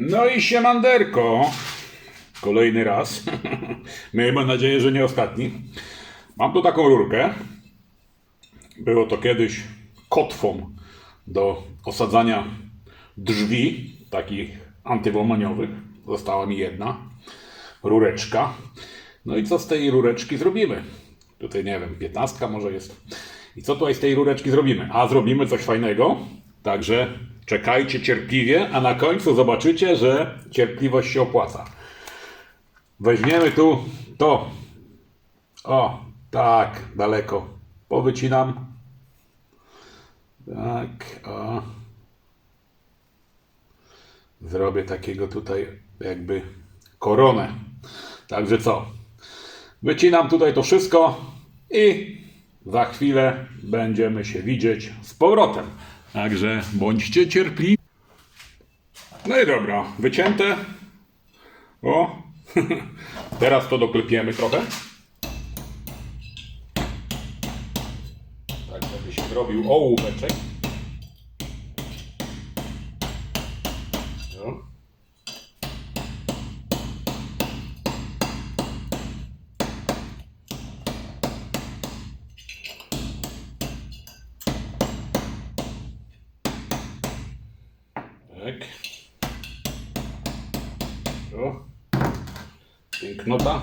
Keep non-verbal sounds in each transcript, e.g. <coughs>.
No i siemanderko. Kolejny raz. <laughs> Miejmy nadzieję, że nie ostatni. Mam tu taką rurkę. Było to kiedyś kotwą do osadzania drzwi, takich antywłamaniowych. Została mi jedna rureczka. No i co z tej rureczki zrobimy? Tutaj nie wiem, piętnastka może jest. I co tutaj z tej rureczki zrobimy? A zrobimy coś fajnego. Także czekajcie cierpliwie, a na końcu zobaczycie, że cierpliwość się opłaca. Weźmiemy tu to. O, tak, daleko. Powycinam. Tak, o. Zrobię takiego tutaj jakby koronę. Także co? Wycinam tutaj to wszystko i za chwilę będziemy się widzieć z powrotem. Także bądźcie cierpliwi. No i dobra, wycięte. O, <laughs> teraz to doklepiemy trochę. Tak, żeby się zrobił ołóweczek. Pięknota.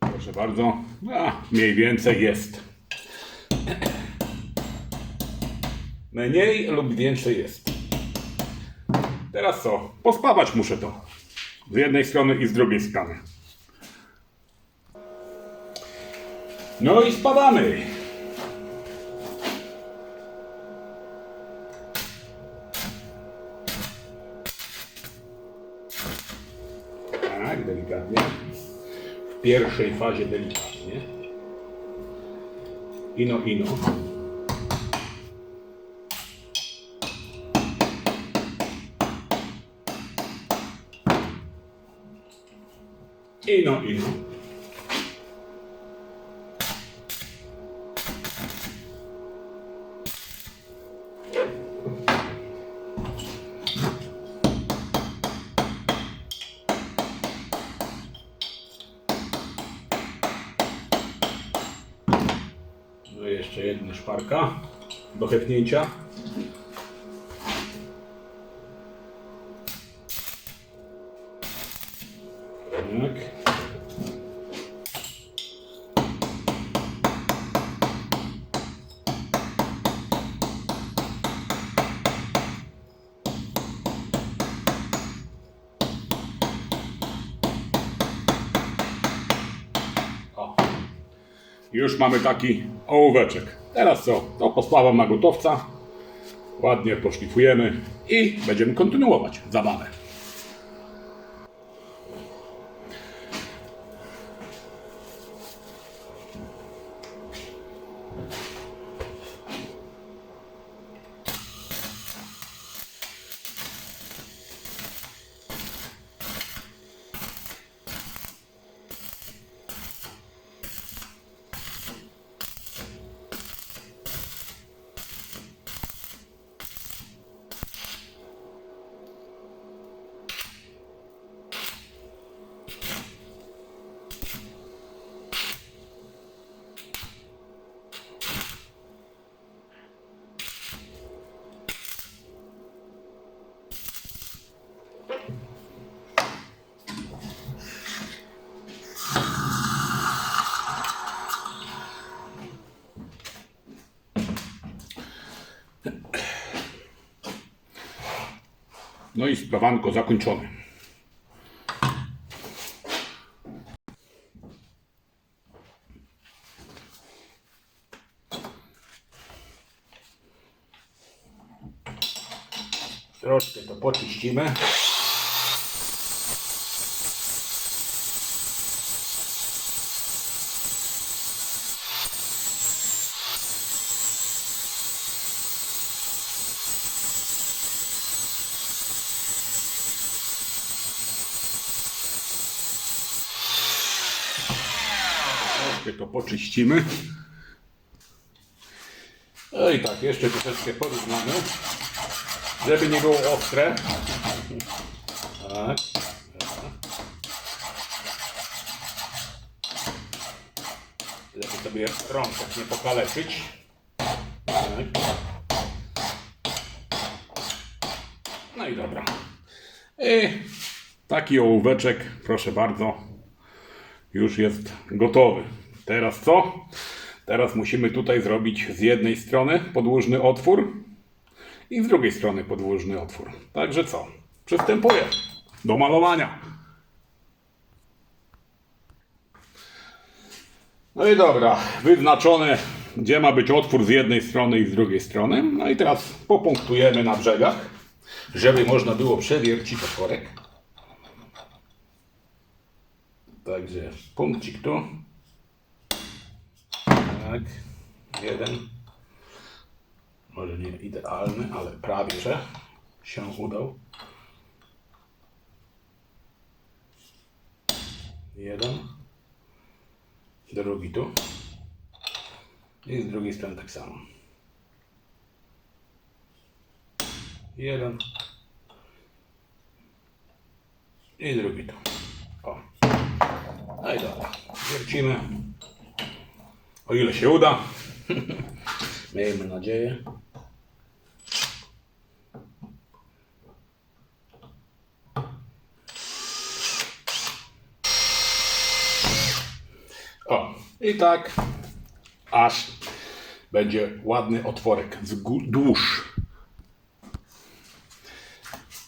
Proszę bardzo. A, mniej więcej jest. Mniej lub więcej jest. Teraz co? Pospawać muszę to. Z jednej strony i z drugiej strony. No i spadamy. Delikatnie. W pierwszej fazie delikatnie. Ino, ino. Ino, ino. Jedna szparka do chepnięcia. Mamy taki ołóweczek. Teraz co? To posłałam na gotowca. Ładnie poszlifujemy i będziemy kontynuować zabawę. No i sprawanko zakończone. Troszkę to poczyścimy. Poczyścimy. No i tak, jeszcze troszeczkę porównamy, żeby nie było ostre. Tak. Żeby sobie rąk tak nie pokaleczyć. Tak. No i dobra. I taki ołóweczek, proszę bardzo, już jest gotowy. Teraz co? Teraz musimy tutaj zrobić z jednej strony podłużny otwór i z drugiej strony podłużny otwór. Także co? Przystępuję do malowania. No i dobra, wyznaczone, gdzie ma być otwór z jednej strony i z drugiej strony. No i teraz popunktujemy na brzegach, żeby można było przewiercić otworek. Także punkcik tu. Tak, jeden. Może nie idealny, ale prawie że się udał. Jeden. Drugi tu. I z drugiej strony tak samo. Jeden. I drugi tu. O. No i dobra. Wiercimy. O ile się uda. <laughs> Miejmy nadzieję. O, i tak aż będzie ładny otworek wzdłuż.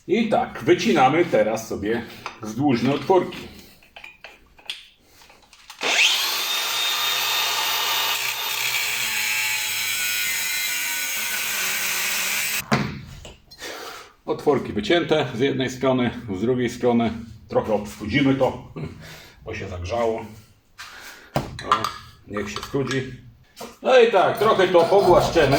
I tak, wycinamy teraz sobie wzdłużne otworki. Otworki wycięte z jednej strony, z drugiej strony. Trochę obstudzimy to, bo się zagrzało. No, niech się studzi. No i tak, trochę to pogłaszczemy.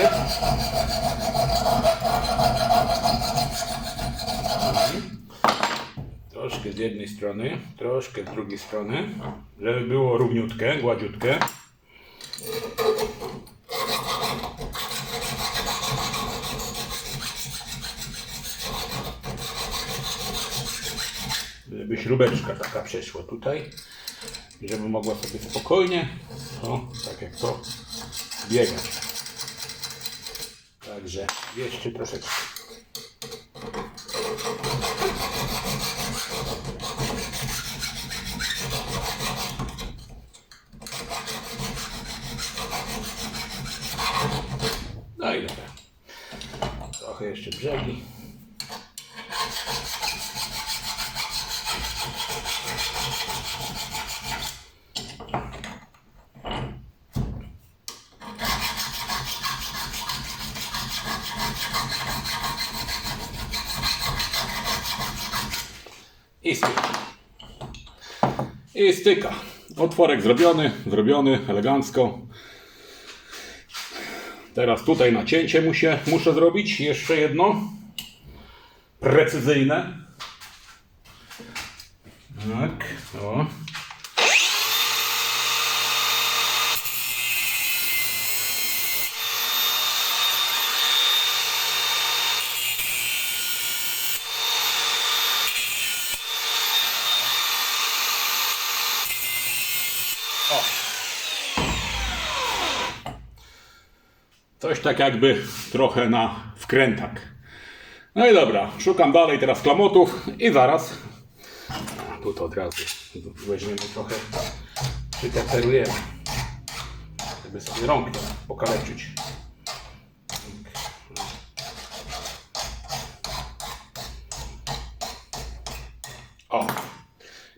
Troszkę z jednej strony, troszkę z drugiej strony, żeby było równiutkie, gładziutkie. Żeby śrubeczka taka przeszła tutaj żeby mogła sobie spokojnie, o, tak jak to, biegać. Także jeszcze troszeczkę. No i dobra. Trochę jeszcze brzegi. I styka. I styka. Otworek zrobiony, zrobiony elegancko. Teraz tutaj nacięcie muszę, muszę zrobić. Jeszcze jedno. Precyzyjne. Tak. O. Coś tak jakby trochę na wkrętak. No i dobra, szukam dalej teraz klamotów i zaraz. A, tu to od razu weźmiemy trochę, przytecerujemy, żeby sobie rąk pokaleczyć. O,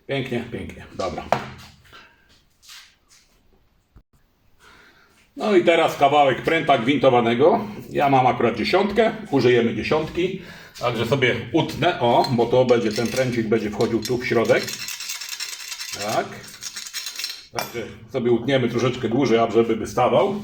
pięknie, pięknie, dobra. No i teraz kawałek pręta gwintowanego. Ja mam akurat dziesiątkę, użyjemy dziesiątki. Także sobie utnę, o, bo to będzie, ten pręcik będzie wchodził tu w środek. Tak. Także sobie utniemy troszeczkę dłużej, żeby wystawał.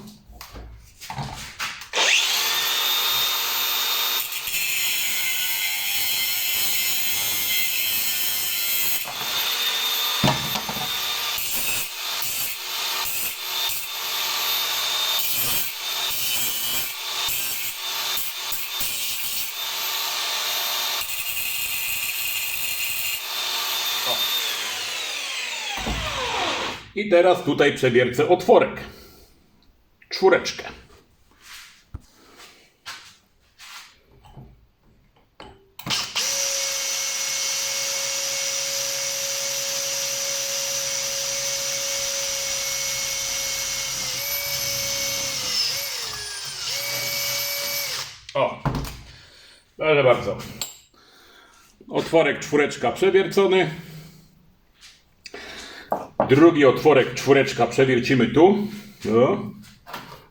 I teraz tutaj przewiercę otworek. Czwóreczkę. O, proszę bardzo. Otworek czwóreczka przewiercony. Drugi otworek czwóreczka przewiercimy tu. O,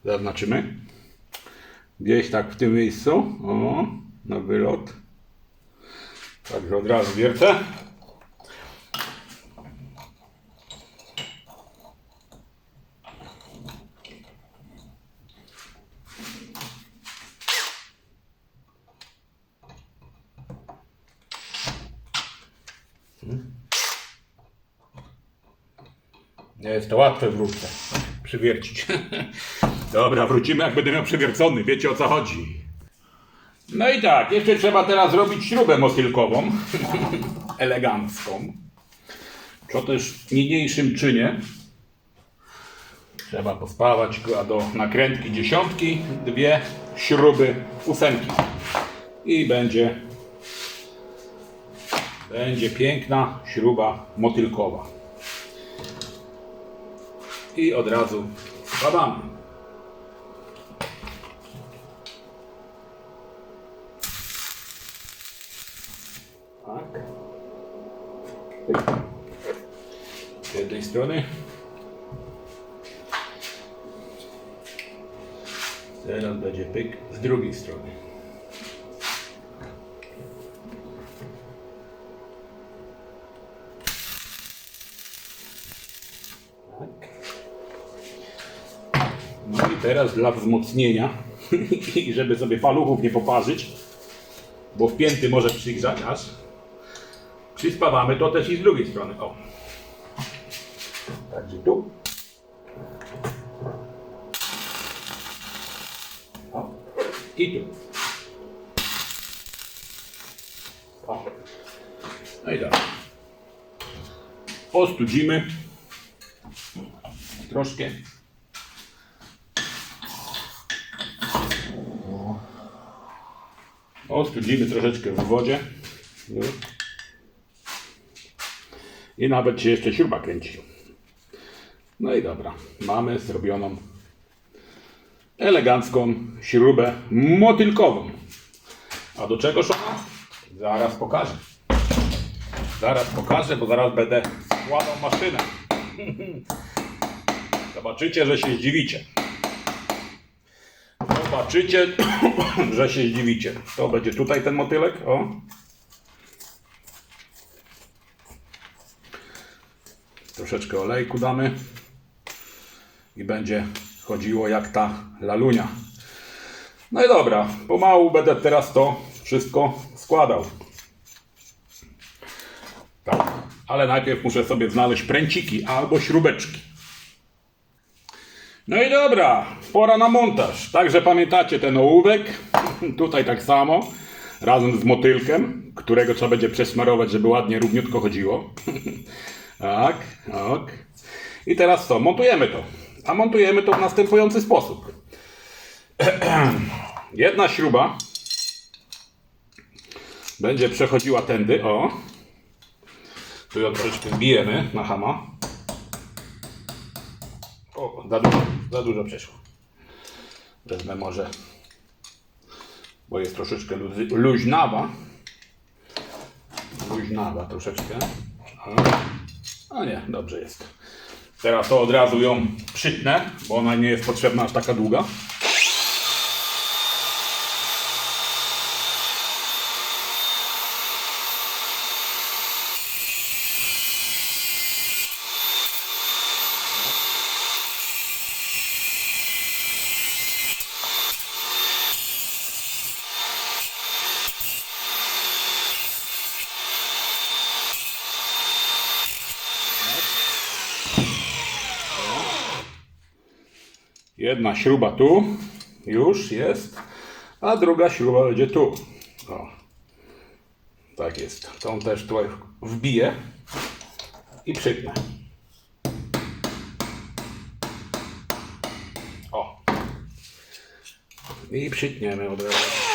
zaznaczymy. Gdzieś tak w tym miejscu. O, na wylot. Także od razu wiercę. Nie jest to łatwe w rurce przywiercić. <laughs> Dobra, wrócimy jak będę miał przywiercony. Wiecie o co chodzi. No i tak, jeszcze trzeba teraz zrobić śrubę motylkową. <laughs> Elegancką. Co też w niniejszym czynie. Trzeba pospawać go do nakrętki dziesiątki, dwie śruby ósemki. I będzie będzie piękna śruba motylkowa i od razu składamy. Tak. Z jednej strony. Teraz będzie pyk z drugiej strony. Teraz dla wzmocnienia <laughs> i żeby sobie paluchów nie poparzyć, bo wpięty może przygrzać aż, przyspawamy to też i z drugiej strony. O. Także tu. O. I tu. O. No i dobra. Ostudzimy troszkę. Ostudzimy troszeczkę w wodzie. No. I nawet się jeszcze śruba kręci. No i dobra, mamy zrobioną elegancką śrubę motylkową. A do czego ona? Zaraz pokażę. Zaraz pokażę, bo zaraz będę składał maszynę. <laughs> Zobaczycie, że się zdziwicie. Zobaczycie, <coughs> że się zdziwicie. To będzie tutaj ten motylek. O. Troszeczkę olejku damy. I będzie chodziło jak ta lalunia. No i dobra, pomału będę teraz to wszystko składał. Tak, ale najpierw muszę sobie znaleźć pręciki albo śrubeczki. No i dobra, pora na montaż. Także pamiętacie ten ołówek, <laughs> tutaj tak samo, razem z motylkiem, którego trzeba będzie przesmarować, żeby ładnie, równiutko chodziło. <laughs> tak, tak. I teraz co, montujemy to. A montujemy to w następujący sposób. <clears throat> Jedna śruba będzie przechodziła tędy, o. Tu ją troszeczkę zbijemy na hama. O, za dużo, za dużo przeszło. Wezmę może, bo jest troszeczkę luźnawa. Luźnawa troszeczkę. A nie, dobrze jest. Teraz to od razu ją przytnę, bo ona nie jest potrzebna aż taka długa. jedna śruba tu, już jest, a druga śruba będzie tu. O. Tak jest. Tą też tutaj wbiję i przypnę. O. I przytniemy od razu.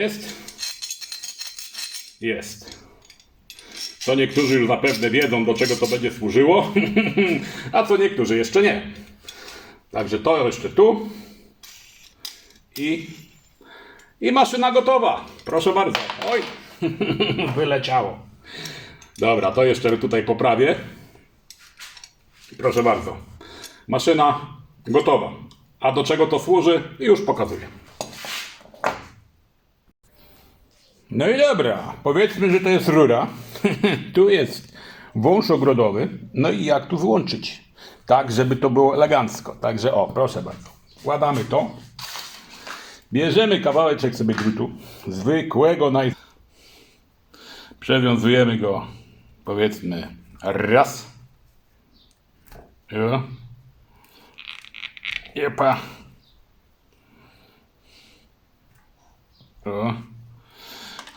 Jest? Jest. To niektórzy już zapewne wiedzą, do czego to będzie służyło, <laughs> a co niektórzy jeszcze nie. Także to jeszcze tu. I, i maszyna gotowa. Proszę bardzo. Oj, <laughs> wyleciało. Dobra, to jeszcze tutaj poprawię. Proszę bardzo. Maszyna gotowa. A do czego to służy? Już pokazuję. No i dobra, powiedzmy, że to jest rura. <laughs> tu jest wąż ogrodowy. No i jak tu włączyć? Tak, żeby to było elegancko. Także o, proszę bardzo. Wkładamy to. Bierzemy kawałeczek sobie drutu. Zwykłego, naj... Przewiązujemy go, powiedzmy, raz. Jo. Jepa. O.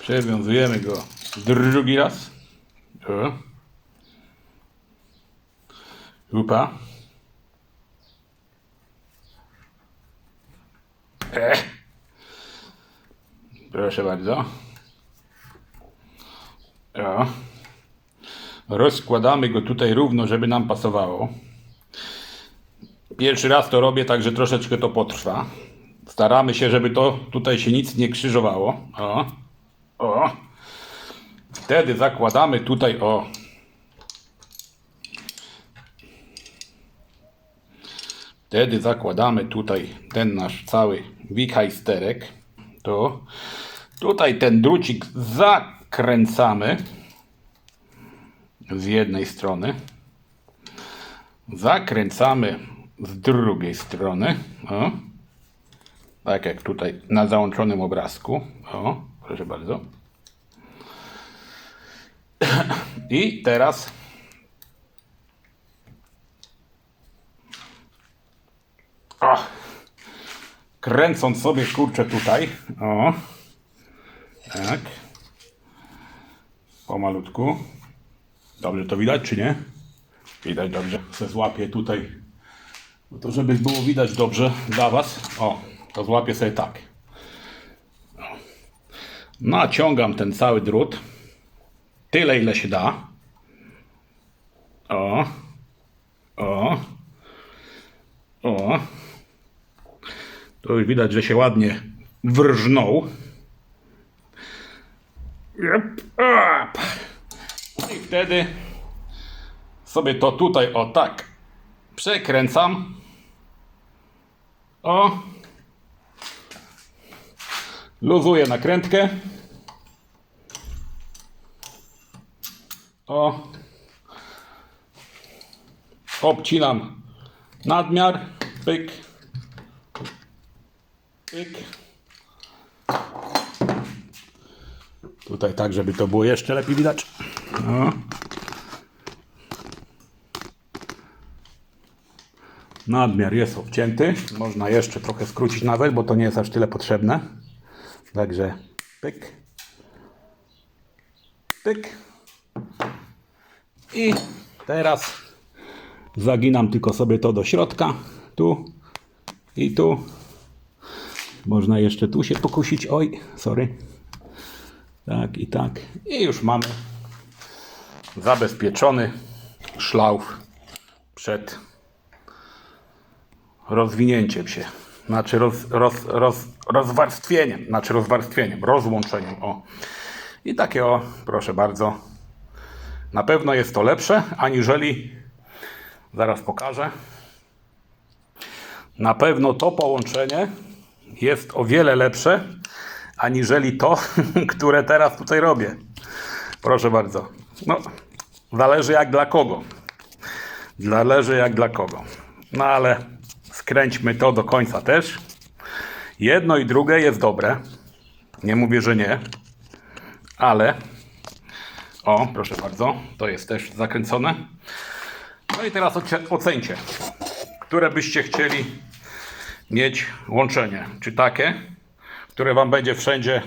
Przewiązujemy go drugi raz. Upa. E. Proszę bardzo. O. Rozkładamy go tutaj równo, żeby nam pasowało. Pierwszy raz to robię, także troszeczkę to potrwa. Staramy się, żeby to tutaj się nic nie krzyżowało. O. O. Wtedy zakładamy tutaj o. Wtedy zakładamy tutaj ten nasz cały wichajsterek. Tu. Tutaj ten drucik zakręcamy z jednej strony. Zakręcamy z drugiej strony. O. Tak jak tutaj na załączonym obrazku. O, proszę bardzo. I teraz kręcąc sobie kurczę tutaj. O. Tak. Pomalutku. Dobrze to widać, czy nie? Widać dobrze. Se złapię tutaj. To żeby było widać dobrze dla Was. O, to złapię sobie tak. Naciągam ten cały drut. Tyle, ile się da. O. O. O. To już widać, że się ładnie wrżnął. Op. I wtedy sobie to tutaj o tak przekręcam. O. Luzuję nakrętkę. O. Obcinam nadmiar. Pyk. Pyk. Tutaj tak, żeby to było jeszcze lepiej widać. O. Nadmiar jest obcięty. Można jeszcze trochę skrócić nawet, bo to nie jest aż tyle potrzebne. Także pyk. Pyk. I teraz zaginam tylko sobie to do środka. Tu i tu. Można jeszcze tu się pokusić. Oj, sorry. Tak i tak. I już mamy zabezpieczony szlauf przed rozwinięciem się. Znaczy roz, roz, roz, rozwarstwieniem. Znaczy rozwarstwieniem, rozłączeniem. O. I takie o, proszę bardzo. Na pewno jest to lepsze, aniżeli zaraz pokażę. Na pewno to połączenie jest o wiele lepsze, aniżeli to, <laughs> które teraz tutaj robię. Proszę bardzo. No, zależy jak dla kogo. Zależy jak dla kogo. No ale skręćmy to do końca też. Jedno i drugie jest dobre. Nie mówię, że nie. Ale o, proszę bardzo, to jest też zakręcone. No i teraz oce- ocencie, które byście chcieli mieć łączenie. Czy takie, które Wam będzie wszędzie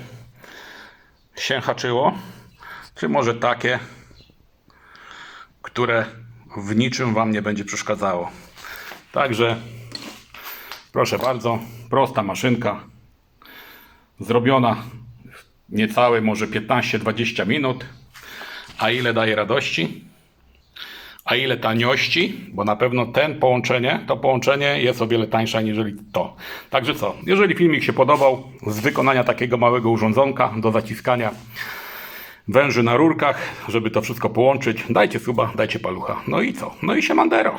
się haczyło, czy może takie, które w niczym Wam nie będzie przeszkadzało. Także proszę bardzo, prosta maszynka, zrobiona w niecałe może 15-20 minut. A ile daje radości? A ile taniości? Bo na pewno ten połączenie, to połączenie jest o wiele tańsze niżeli to. Także co, jeżeli filmik się podobał z wykonania takiego małego urządzonka do zaciskania węży na rurkach, żeby to wszystko połączyć, dajcie suba, dajcie palucha. No i co? No i się mandero.